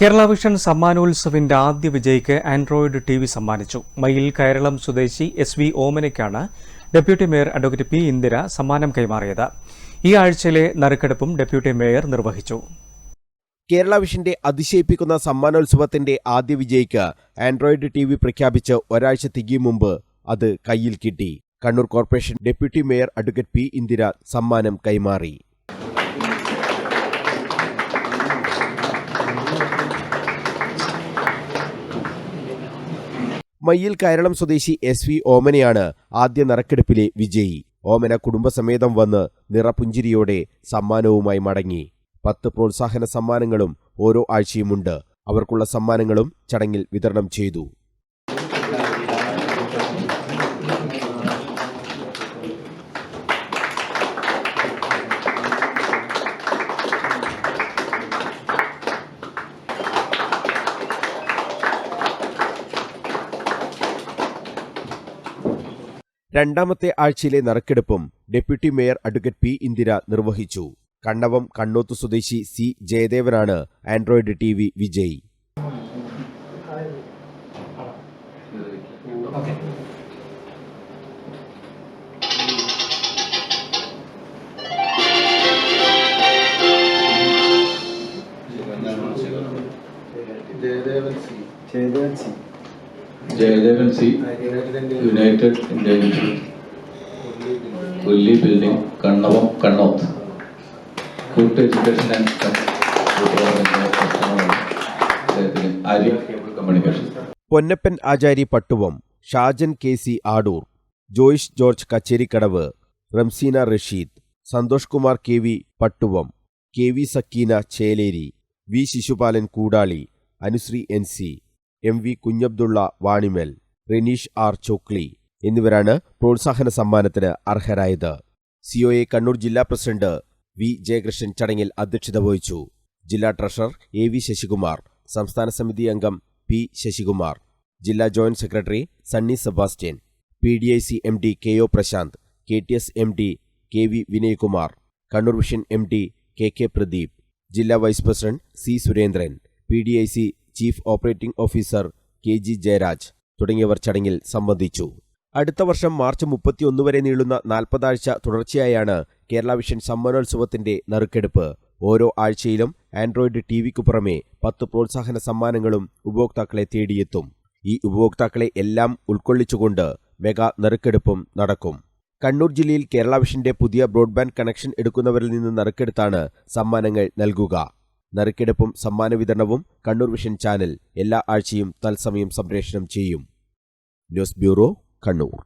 Kerala vision സമ്മാനോത്സവിന്റെ ആദ്യ വിജയിക്ക് Android T V സമ്മാനിച്ചു. മയിൽ കയറളം സ്വദേശി S V ഓമനയ്ക്കാണ് deputy mayor advocate P Indira സമ്മാനം കൈമാറിയത്. ഈ ആഴ്ചയിലെ നറുക്കെടുപ്പും ഡെപ്യൂട്ടി മേയർ നിർവഹിച്ചു. കേരള വിഷന്റെ അതിശയിപ്പിക്കുന്ന സമ്മാനോത്സവത്തിന്റെ ആദ്യ വിജയിക്ക് ആൻഡ്രോയിഡ് ടി വി പ്രഖ്യാപിച്ച് ഒരാഴ്ച തികയും മുമ്പ് അത് കയ്യിൽ കിട്ടി. Kannur corporation deputy mayor advocate P Indira സമ്മാനം കൈമാറി. മയ്യിൽ കയറളം സ്വദേശി എസ് വി ഓമനയാണ് ആദ്യ നറുക്കെടുപ്പിലെ വിജയി. ഓമന കുടുംബസമേതം വന്ന് നിറപുഞ്ചിരിയോടെ സമ്മാനവുമായി മടങ്ങി. പത്ത് പ്രോത്സാഹന സമ്മാനങ്ങളും ഓരോ ആഴ്ചയുമുണ്ട്. അവർക്കുള്ള സമ്മാനങ്ങളും ചടങ്ങിൽ വിതരണം ചെയ്തു. രണ്ടാമത്തെ ആഴ്ചയിലെ നറുക്കെടുപ്പും deputy mayor advocate P Indira നിർവഹിച്ചു. കണ്ണവം കണ്ണോത്ത് സ്വദേശി സി ജയദേവനാണ് ആൻഡ്രോയിഡ് ടി വി വിജയി. Jayadevan C. Jayadevan C Jayadevan C. United India Pulli building Kannavam Kannoth. Food education and communication Ponnappan Achari Pattuvam Shajan K C Adoor Joyish George Kacherikkadavu Ramseena Rasheed Santhosh Kumar K V Pattuvam K V Sakeena Cheleri V Sisupalan Koodali Anusree N C. M V Kunhabdulla Vanimel Rineesh R Chokli എന്നിവരാണ് പ്രോത്സാഹന സമ്മാനത്തിന് അർഹരായത്. COA Kannur ജില്ലാ president V Jayakrishnan ചടങ്ങിൽ അധ്യക്ഷത വഹിച്ചു. ജില്ലാ treasurer A V Sasikumar സംസ്ഥാന സമിതി അംഗം പി ശശികുമാർ ജില്ലാ joint secretary Sunny Sebastian P D I C M D K O Prashanth K T S M D K V Vinaykumar Kannur vision M D K K Pradeep ജില്ലാ vice president C Surendran P D I C chief operating officer K G Jayaraj തുടങ്ങിയവർ ചടങ്ങിൽ സംബന്ധിച്ചു. അടുത്ത വർഷം March മുപ്പത്തിയൊന്ന് വരെ നീളുന്ന നാൽപ്പതാഴ്ച തുടർച്ചയായാണ് Kerala vision സമ്മാനോത്സവത്തിന്റെ നറുക്കെടുപ്പ്. ഓരോ ആഴ്ചയിലും ആൻഡ്രോയിഡ് ടി വിക്കു പുറമെ പത്ത് പ്രോത്സാഹന സമ്മാനങ്ങളും ഉപഭോക്താക്കളെ തേടിയെത്തും. ഈ ഉപഭോക്താക്കളെ എല്ലാം ഉൾക്കൊള്ളിച്ചുകൊണ്ട് മെഗാ നറുക്കെടുപ്പും നടക്കും. കണ്ണൂർ ജില്ലയിൽ കേരള വിഷന്റെ പുതിയ ബ്രോഡ്ബാൻഡ് കണക്ഷൻ എടുക്കുന്നവരിൽ നിന്ന് നറുക്കെടുത്താണ് സമ്മാനങ്ങൾ നൽകുക. നറുക്കെടുപ്പും സമ്മാന വിതരണവും കണ്ണൂർ വിഷൻ ചാനൽ എല്ലാ ആഴ്ചയും തത്സമയം സംപ്രേഷണം ചെയ്യും. News bureau Kannur.